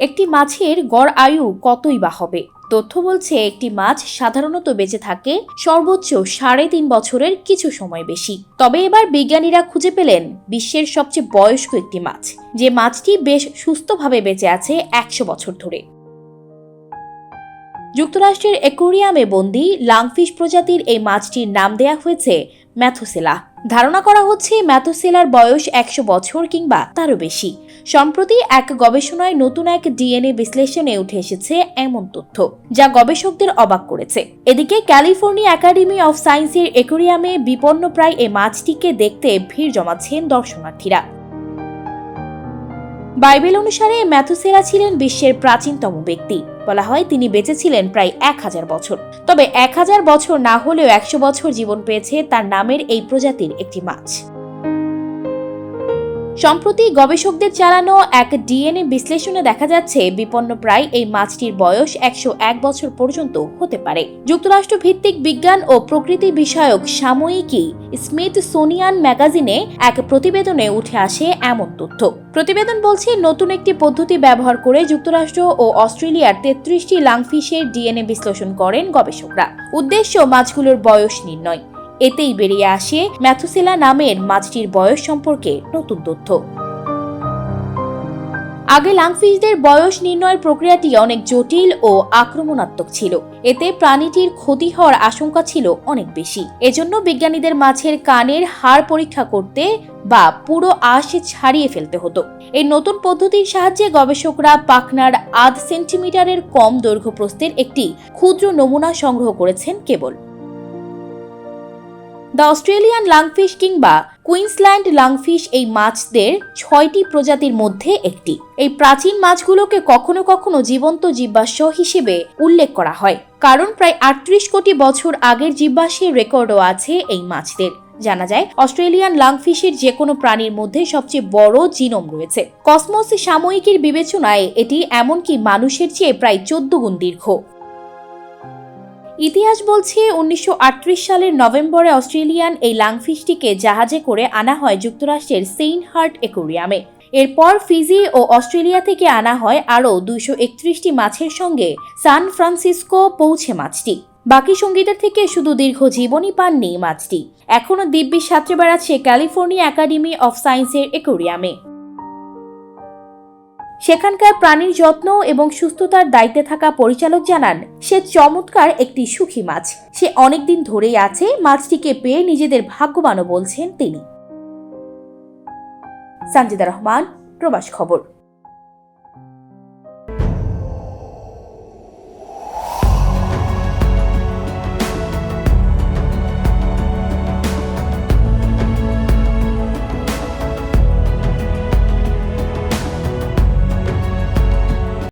একটি মাছের গড় আয়ু কতই বা হবে? তথ্য বলছে, একটি মাছ সাধারণত বেঁচে থাকে সর্বোচ্চ সাড়ে তিন বছরের কিছু সময় বেশি। তবে এবার বিজ্ঞানীরা খুঁজে পেলেন, বিশ্বের সবচেয়ে বয়স্ক একটি মাছ, যে মাছটি বেশ সুস্থভাবে বেঁচে আছে একশো বছর ধরে। যুক্তরাষ্ট্রের অ্যাকোরিয়ামে বন্দি লাংফিশ প্রজাতির এই মাছটির নাম দেয়া হয়েছে ম্যাথোসেলা। ধারণা করা হচ্ছে ম্যাথোসেলার বয়স একশো বছর কিংবা তারও বেশি। সম্প্রতি এক গবেষণায় নতুন এক ডিএনএ বিশ্লেষণে উঠে এসেছে এমন তথ্য, যা গবেষকদের অবাক করেছে। এদিকে ক্যালিফোর্নিয়া একাডেমি অফ সায়েন্সের অ্যাকোরিয়ামে বিপন্ন প্রায় এই মাছটিকে দেখতে ভিড় জমাচ্ছেন দর্শনার্থীরা। বাইবেল অনুসারে ম্যাথুসেরা ছিলেন বিশ্বের প্রাচীনতম ব্যক্তি। বলা হয় তিনি বেঁচে ছিলেন প্রায় এক হাজার বছর। তবে এক হাজার বছর না হলেও একশো বছর জীবন পেয়েছে তার নামের এই প্রজাতির একটি মাছ। সম্প্রতি গবেষকদের চালানো এক ডিএনএ বিশ্লেষণে দেখা যাচ্ছে, বিপন্ন প্রায় এই মাছটির বয়স একশো এক বছর পর্যন্ত হতে পারে। যুক্তরাষ্ট্র ভিত্তিক বিজ্ঞান ও প্রকৃতি বিষয়ক সাময়িকী স্মিথ সোনিয়ান ম্যাগাজিনে এক প্রতিবেদনে উঠে আসে এমন তথ্য। প্রতিবেদন বলছে, নতুন একটি পদ্ধতি ব্যবহার করে যুক্তরাষ্ট্র ও অস্ট্রেলিয়ার তেত্রিশটি লাংফিশের ডিএনএ বিশ্লেষণ করেন গবেষকরা। উদ্দেশ্য মাছগুলোর বয়স নির্ণয়। এতেই বেরিয়ে আসে ম্যাথুসেলা নামের মাছটির বয়স সম্পর্কে নতুন তথ্য। আগে লাংফিশদের বয়স নির্ণয়ের প্রক্রিয়াটি অনেক জটিল ও আক্রমণাত্মক ছিল। এতে প্রাণীটির ক্ষতি হওয়ার আশঙ্কা ছিল অনেক বেশি। এজন্য বিজ্ঞানীদের মাছের কানের হাড় পরীক্ষা করতে বা পুরো আশ ছাড়িয়ে ফেলতে হতো। এই নতুন পদ্ধতির সাহায্যে গবেষকরা পাখনার আধ সেন্টিমিটারের কম দৈর্ঘ্য প্রস্থের একটি ক্ষুদ্র নমুনা সংগ্রহ করেছেন কেবল। দ্য অস্ট্রেলিয়ান লাংফিশ কিংবা কুইন্সল্যান্ড লাংফিশ এই মাছদের ছয়টি প্রজাতির মধ্যে একটি। এই প্রাচীন মাছগুলোকে কখনো কখনো জীবন্ত জীবাশ্ম হিসেবে উল্লেখ করা হয়, কারণ প্রায় আটত্রিশ কোটি বছর আগের জীবাশ্মের রেকর্ডও আছে এই মাছদের। জানা যায়, অস্ট্রেলিয়ান লাংফিশের যে কোনো প্রাণীর মধ্যে সবচেয়ে বড় জিনোম রয়েছে। কসমোস সাময়িকীর বিবেচনায় এটি এমনকি মানুষের চেয়ে প্রায় চোদ্দ গুণ দীর্ঘ। ইতিহাস বলছে উনিশশো আটত্রিশ সালের নভেম্বরে অস্ট্রেলিয়ান এই লাংফিশটিকে জাহাজে করে আনা হয় যুক্তরাষ্ট্রের সেইন্ট হার্ট একুরিয়ামে। এরপর ফিজি ও অস্ট্রেলিয়া থেকে আনা হয় আরও দুইশো একত্রিশটি মাছের সঙ্গে সান ফ্রান্সিসকো পৌঁছে মাছটি। বাকি সঙ্গীদের থেকে শুধু দীর্ঘ জীবনই পাননি মাছটি। এখনও দিব্যি সাঁতরে বেড়াচ্ছে ক্যালিফোর্নিয়া একাডেমি অফ সায়েন্সের একুরিয়ামে। সেখানকার প্রাণীর যত্ন এবং সুস্থতার দায়িত্বে থাকা পরিচালক জানান, সে চমৎকার একটি সুখী মাছ। সে অনেকদিন ধরেই আছে, মাছটিকে পেয়ে নিজেদের ভাগ্যবানও বলছেন তিনি। সঞ্জিদা রহমান, প্রবাস খবর।